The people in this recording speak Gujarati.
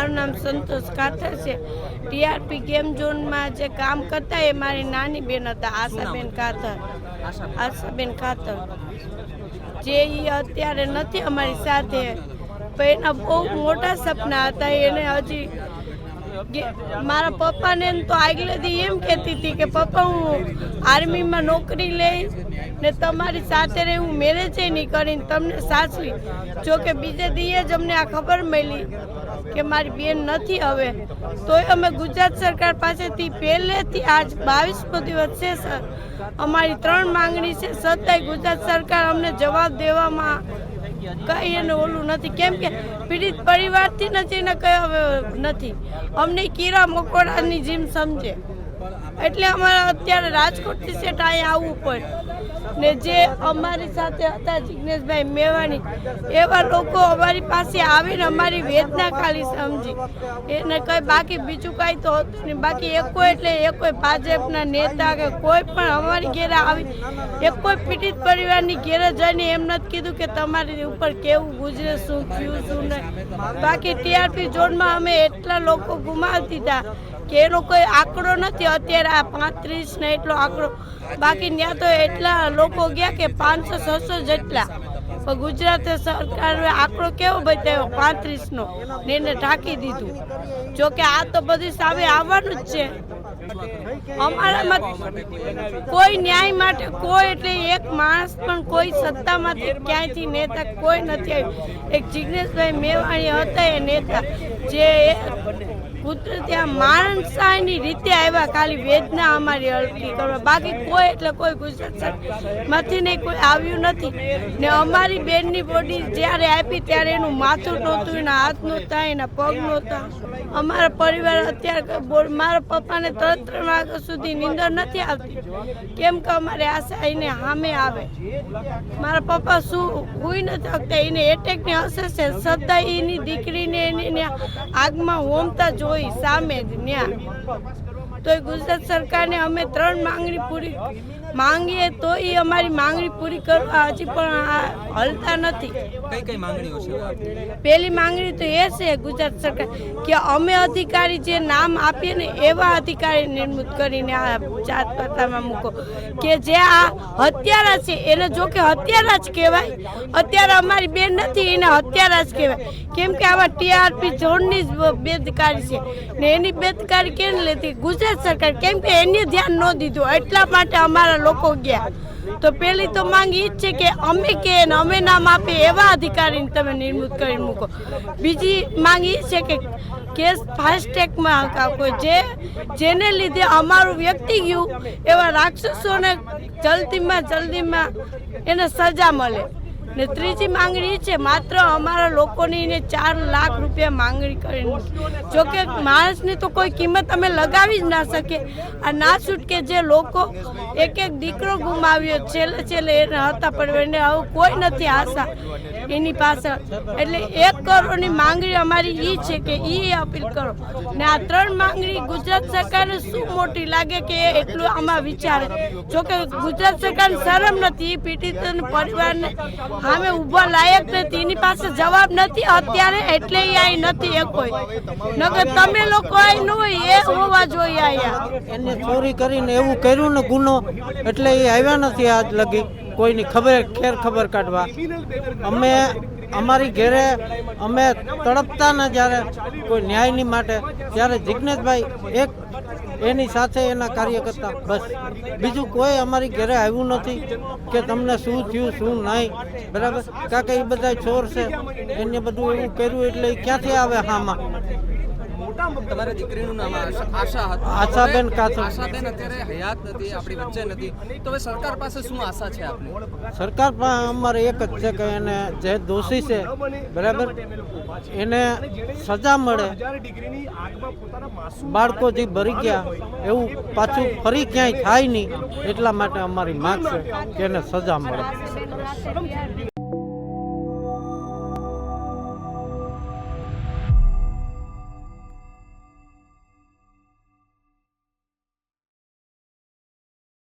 મારું નામ સંતોષ ખાતર છે. ટીઆરપી ગેમ ઝોનમાં જે કામ કરતા એ મારી નાની બેન હતા આશાબેન ખાતર આશાબેન. ખાતર જે એ અત્યારે નથી અમારી સાથે. પણ એના બહુ મોટા સપના હતા એને હજી મારા પપ્પાને તો આગલેથી એમ કહેતી હતી કે, પપ્પા, હું આર્મીમાં નોકરી લઈશ ને તમારી સાથે રહેવું મેરેજ નહીં કરીને તમને સાચવી. જો કે બીજે દીએ જ અમને આ ખબર મળી કે મારી બેન નથી હવે. તોય અમે ગુજરાત સરકાર પાસેથી પહેલેથી આજ બાવીસમો દિવસ છે, સર. અમારી ત્રણ માંગણી છે છતાંય ગુજરાત સરકાર અમને જવાબ દેવામાં કઈ એને ઓલું નથી. કેમ કે પીડિત પરિવારથી નથી ને કઈ નથી. અમને કીરા મકોડાની જીમ સમજે. એટલે અમારે અત્યારે રાજકોટથી સેટ અહીંયા આવવું પડે. ને જે અમારી સાથે હતા જિગ્નેશભાઈ મેવાણી, એવા લોકો અમારી પાસે આવીને અમારી વેદના ખાલી સમજી. એને કઈ બાકી બીજું કાંઈ તો હતું નહીં. બાકી એકો એટલે એકો ભાજપના નેતા કે કોઈ પણ અમારી ઘેરે આવી, એક પીડિત પરિવારની ઘેરે જઈને એમ નથી કીધું કે તમારી ઉપર કેવું ગુજરે, શું થયું, શું નહીં. બાકી ટીઆરપી ઝોનમાં અમે એટલા લોકો ગુમાવી દીધા કે એનો કોઈ આંકડો નથી. અત્યારે આ પાંત્રીસ ને એટલો આંકડો બાકી ત્યાં તો એટલા લોકો ગયા કે પાંચસો, છસો જેટલા. પણ ગુજરાત સરકારે આંકડો કેવો બતાવ્યો? પાંત્રીસનો. ને એને ઢાંકી દીધું. જો કે આ તો બધી સામે આવવાનું જ છે. અમારામાં કોઈ ન્યાય માટે કોઈ એટલે એક માણસ પણ કોઈ સત્તામાંથી ક્યાંયથી નેતા કોઈ નથી આવ્યું. એક જિગ્નેશભાઈ મેવાણી હતા એ નેતા, જે કુદરતી આ માણસાઈની રીતે આવ્યા, ખાલી વેદના અમારી હળકી કરવા. બાકી કોઈ એટલે કોઈ ગુજરાત નથી નહીં, કોઈ આવ્યું નથી. ને અમારી બેનની બોડી જ્યારે આપી ત્યારે એનું માથું નહોતું, એના હાથ નહોતા એના પગ નહોતા અમારા પરિવાર અત્યારે મારા પપ્પાને ત્રણ ત્રણ વાગ્યા સુધી નીંદર નથી આવતી. કેમ કે અમારે આશા એને સામે આવે. મારા પપ્પા શું કોઈ નથી શકતા, એને એટેકની અસર છે. સદા એની દીકરીને એની આગમાં હોમતા જોઈ સામે જ ન્યા. તો ગુજરાત સરકારને અમે ત્રણ માંગણી પૂરી માંગીએ તો એ અમારી માંગણી પૂરી કરવા હજી પણ આ હલતા નથી. કઈ કઈ માંગણીઓ છે? પહેલી માંગણી તો એ છે ગુજરાત સરકાર કે અમે અધિકારી જે નામ આપીએ ને એવા અધિકારી નિર્મિત કરીને આ જાત પાતામાં મૂકો. કે જે આ હત્યારા છે એને જો કે હત્યારા જ કહેવાય. અત્યારે અમારી બેન નથી એને હત્યારા જ કહેવાય. કેમ કે આવા ટીઆરપી ઝોનની જ બેદકારી છે. ને એની બેદકારી કેમ લેતી? ગુજરાત સરકાર કેમ કે એને ધ્યાન ન દીધું. એટલા માટે અમારા લોકો ગયા. તો પેલી તો માંગ ઈ જ છે કે અમે કે અમે નામ આપીએ એવા અધિકારીને તમે નિર્મૂત કરી મૂકો. બીજી માંગ ઈ છે કે કેસ ફાસ્ટેગમાં કોઈ જે, જેને લીધે અમારું વ્યક્તિ ગયું, એવા રાક્ષસોને જલ્દીમાં જલ્દીમાં એને સજા મળે. ને ત્રીજી માંગણી છે, માત્ર અમારા લોકોની ને ચાર લાખ રૂપિયા માંગણી કરી જો કે માણસની તો કોઈ કિંમત અમે લગાવી જ ના શકીએ. આ ના છૂટકે જે લોકો એક એક દીકરો ગુમાવ્યો, છેલ્લે છેલ્લે એને હતા પણ એને હવે કોઈ નથી આશા એની પાછળ. એટલે એક કરોડની માંગણી અમારી એ છે કે એ અપીલ કરો. ને આ ત્રણ માંગણી ગુજરાત સરકારને શું મોટી લાગે કે એ એટલું આમાં વિચારે? જો કે ગુજરાત સરકારને શરમ નથી એ પીડિત પરિવારને સામે ઊભા લાયક નથી એની પાસે જવાબ નથી, અત્યારે એટલે અહીં નથી એ કોઈ નકર તમે લોકો અહીં ન એ હોવા જોઈએ અહીંયા એને ચોરી કરીને એવું કર્યું ને ગુનો, એટલે એ આવ્યા નથી આજ લગી. કોઈની ખબર, ખેર ખબર કાઢવા. અમે અમારી ઘેરે, અમે તડપતા ને જ્યારે કોઈ ન્યાયની માટે, ત્યારે જિજ્ઞેશભાઈ એક એની સાથે એના કાર્યકર્તા. બસ. બીજું કોઈ અમારી ઘરે આવ્યું નથી કે તમને શું થયું, શું નહીં. બરાબર? કાંકે એ બધા ચોર છે. એને બધું એવું કર્યું એટલે ક્યાંથી આવે હામાં? તમારી દીકરીનું નામ આશા હતું. આશાબેન હવે આશાબેન અત્યારે હયાત નથી આપણી વચ્ચે નથી. તો હવે સરકાર પાસે શું આશા છે આપની? સરકાર પણ અમારે એક જ છે કે એને જે દોષી છે બરાબર? એને સજા મળે. બાળકો જે ભરી ગયા. એવું પાછું ફરી ક્યાંય થાય નહીં. એટલા માટે અમારી માંગ છે કે એને સજા મળે.